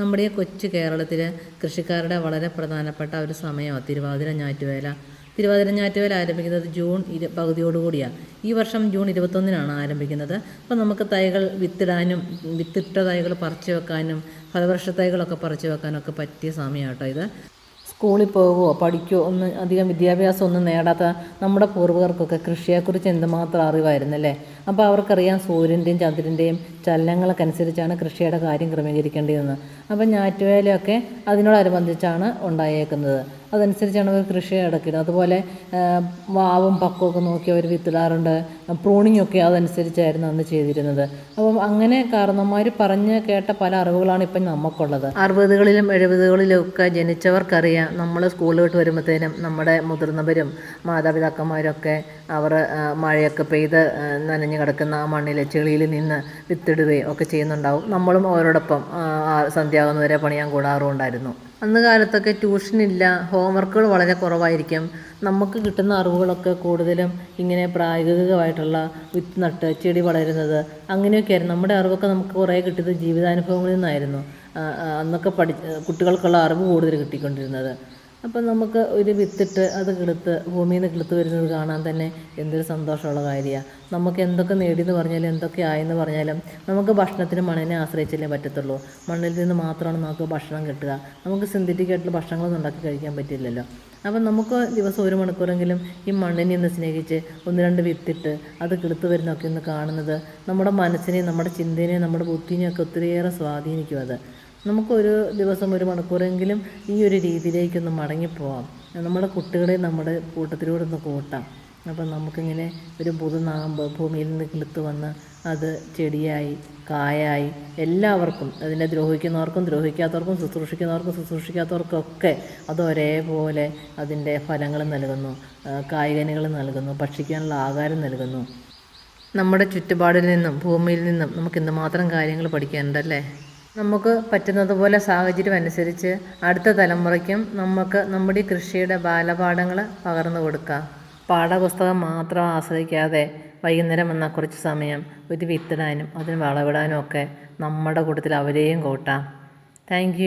നമ്മുടെ കൊച്ചു കേരളത്തിൽ കൃഷിക്കാരുടെ വളരെ പ്രധാനപ്പെട്ട ഒരു സമയമാണ് തിരുവാതിര ഞാറ്റുവേല. തിരുവാതിര ഞാറ്റുവേല ആരംഭിക്കുന്നത് ജൂൺ ഇരു പകുതിയോടുകൂടിയാണ് ഈ വർഷം ജൂൺ ഇരുപത്തൊന്നിനാണ് ആരംഭിക്കുന്നത്. അപ്പോൾ നമുക്ക് തൈകൾ വിത്തിടാനും വിത്തിട്ട തൈകൾ പറിച്ചു വെക്കാനും ഫലവൃക്ഷ തൈകളൊക്കെ പറിച്ചു വെക്കാനൊക്കെ പറ്റിയ സമയമാണ് ഇത്. സ്കൂളിൽ പോകുകയോ പഠിക്കുകയോ ഒന്നും അധികം വിദ്യാഭ്യാസം ഒന്നും നേടാത്ത നമ്മുടെ പൂർവികർക്കൊക്കെ കൃഷിയെക്കുറിച്ച് എന്തുമാത്രം അറിവായിരുന്നു അല്ലേ അപ്പോൾ അവർക്കറിയാം സൂര്യന്റെയും ചന്ദ്രന്റെയും ചലനങ്ങളൊക്കെ അനുസരിച്ചാണ് കൃഷിയുടെ കാര്യം ക്രമീകരിക്കേണ്ടതെന്ന് അപ്പോൾ ഞാറ്റുവേലയൊക്കെ അതിനോടനുബന്ധിച്ചാണ് ഉണ്ടായേക്കുന്നത്. അതനുസരിച്ചാണ് അവർ കൃഷി ഇടയ്ക്കിടുന്നത് അതുപോലെ വാവും പക്കമൊക്കെ നോക്കി അവർ വിത്തിടാറുണ്ട്. പ്രൂണിംഗ് ഒക്കെ അതനുസരിച്ചായിരുന്നു അന്ന് ചെയ്തിരുന്നത്. അപ്പം അങ്ങനെ കാരണന്മാർ പറഞ്ഞ് കേട്ട പല അറിവുകളാണ് ഇപ്പം നമുക്കുള്ളത് അറുപതുകളിലും എഴുപതുകളിലും ഒക്കെ ജനിച്ചവർക്കറിയാം നമ്മൾ സ്കൂളിൽ വിട്ട് വരുമ്പോഴത്തേനും നമ്മുടെ മുതിർന്നവരും മാതാപിതാക്കന്മാരൊക്കെ അവർ മഴയൊക്കെ പെയ്ത് നനഞ്ഞു കിടക്കുന്ന ആ മണ്ണിലെ ചെളിയിൽ നിന്ന് വിത്തിടുകയും ഒക്കെ ചെയ്യുന്നുണ്ടാവും. നമ്മളും അവരോടൊപ്പം സന്ധ്യാകുന്നവരെ പണിയാൻ കൂടാറുണ്ടായിരുന്നു. അന്ന് കാലത്തൊക്കെ ട്യൂഷനില്ല ഹോംവർക്കുകൾ വളരെ കുറവായിരിക്കും. നമുക്ക് കിട്ടുന്ന അറിവുകളൊക്കെ കൂടുതലും ഇങ്ങനെ പ്രായോഗികമായിട്ടുള്ള വിത്ത് നട്ട് ചെടി വളരുന്നത് അങ്ങനെയൊക്കെയായിരുന്നു. നമ്മുടെ അറിവൊക്കെ നമുക്ക് കുറേ കിട്ടിയത് ജീവിതാനുഭവങ്ങളിൽ നിന്നായിരുന്നു. അന്നൊക്കെ പഠി കുട്ടികൾക്കുള്ള അറിവ് കൂടുതൽ കിട്ടിക്കൊണ്ടിരുന്നത്. അപ്പം നമുക്ക് ഒരു വിത്തിട്ട് അത് കിളുത്ത് ഭൂമിയിൽ നിന്ന് കിളുത്ത് വരുന്നത് കാണാൻ തന്നെ എന്തൊരു സന്തോഷമുള്ള കാര്യമാണ് നമുക്ക് എന്തൊക്കെ നേടിയെന്ന് പറഞ്ഞാലും എന്തൊക്കെ ആയെന്ന് പറഞ്ഞാലും നമുക്ക് ഭക്ഷണത്തിന് മണ്ണിനെ ആശ്രയിച്ചല്ലേ പറ്റത്തുള്ളൂ. മണ്ണിൽ നിന്ന് മാത്രമാണ് നമുക്ക് ഭക്ഷണം കിട്ടുക. നമുക്ക് സിന്തറ്റിക് ആയിട്ടുള്ള ഭക്ഷണങ്ങളൊന്നും ഉണ്ടാക്കി കഴിക്കാൻ പറ്റില്ലല്ലോ. അപ്പം നമുക്ക് ദിവസം ഒരു മണിക്കൂറെങ്കിലും ഈ മണ്ണിനെ ഒന്ന് സ്നേഹിച്ച് ഒന്ന് രണ്ട് വിത്തിട്ട് അത് കിളുത്ത് വരുന്നൊക്കെ ഒന്ന് കാണുന്നത് നമ്മുടെ മനസ്സിനെയും നമ്മുടെ ചിന്തേനെയും നമ്മുടെ ബുദ്ധിനെയും ഒക്കെ ഒത്തിരിയേറെ സ്വാധീനിക്കും അത്. നമുക്കൊരു ദിവസം ഒരു മണിക്കൂറെങ്കിലും ഈ ഒരു രീതിയിലേക്കൊന്ന് മടങ്ങിപ്പോവാം. നമ്മുടെ കുട്ടികളെ നമ്മുടെ കൂട്ടത്തിലൂടെ ഒന്ന് കൂട്ടാം. അപ്പം നമുക്കിങ്ങനെ ഒരു പുതുനാമ്പ് ഭൂമിയിൽ നിന്ന് കിളുത്ത് വന്ന് അത് ചെടിയായി കായായി എല്ലാവർക്കും അതിനെ ദ്രോഹിക്കുന്നവർക്കും ദ്രോഹിക്കാത്തവർക്കും ശുശ്രൂഷിക്കുന്നവർക്കും ശുശ്രൂഷിക്കാത്തവർക്കും ഒക്കെ അത് ഒരേപോലെ അതിന്റെ ഫലങ്ങൾ നൽകുന്നു. കായികനികൾ നൽകുന്നു ഭക്ഷിക്കാനുള്ള ആഹാരം നൽകുന്നു. നമ്മുടെ ചുറ്റുപാടിൽ നിന്നും ഭൂമിയിൽ നിന്നും നമുക്ക് എന്തുമാത്രം കാര്യങ്ങൾ പഠിക്കാനുണ്ടല്ലേ നമുക്ക് പറ്റുന്നതുപോലെ സാഹചര്യം അനുസരിച്ച് അടുത്ത തലമുറയ്ക്കും നമുക്ക് നമ്മുടെ കൃഷിയുടെ ബാലപാഠങ്ങൾ പകർന്നു കൊടുക്കാം. പാഠപുസ്തകം മാത്രം ആശ്രയിക്കാതെ വൈകുന്നേരം വന്നാൽ കുറച്ച് സമയം ഒരു വിത്തിടാനും അതിന് വളവിടാനും ഒക്കെ നമ്മുടെ കൂട്ടത്തിൽ അവരെയും കൂട്ടാം. താങ്ക്